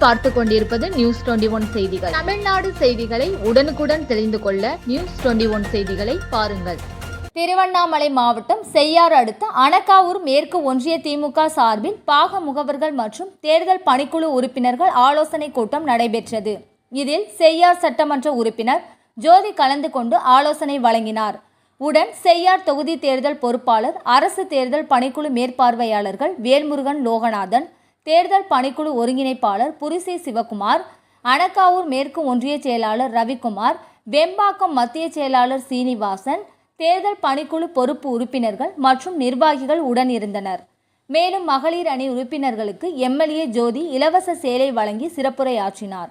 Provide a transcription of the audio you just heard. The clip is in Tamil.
நீங்கள் பார்த்து கொண்டிருப்பது நியூஸ் டுவெண்டி ஒன் செய்திகள். தமிழ்நாடு செய்திகளை உடனுக்குடன் தெரிந்து கொள்ள நியூஸ் டுவெண்டி ஒன் செய்திகளை பாருங்கள். திருவண்ணாமலை மாவட்டம் செய்யாறு அடுத்த அணக்காவூர் மேற்கு ஒன்றிய திமுக சார்பில் பாக முகவர்கள் மற்றும் தேர்தல் பணிக்குழு உறுப்பினர்கள் ஆலோசனை கூட்டம் நடைபெற்றது. இதில் செய்யார் சட்டமன்ற உறுப்பினர் ஜோதி கலந்து கொண்டு ஆலோசனை வழங்கினார். உடன் செய்யார் தொகுதி தேர்தல் பொறுப்பாளர் அரசு தேர்தல் பணிக்குழு மேற்பார்வையாளர்கள் வேல்முருகன் லோகநாதன் தேர்தல் பணிக்குழு ஒருங்கிணைப்பாளர் புரிசை சிவகுமார் அனக்காவூர் மேற்கு ஒன்றிய செயலாளர் ரவிக்குமார் வெம்பாக்கம் மத்திய செயலாளர் சீனிவாசன் தேர்தல் பணிக்குழு பொறுப்பு உறுப்பினர்கள் மற்றும் நிர்வாகிகள் உடன் இருந்தனர். மேலும் மகளிர் அணி உறுப்பினர்களுக்கு எம்எல்ஏ ஜோதி இலவச சேலை வழங்கி சிறப்புரையாற்றினார்.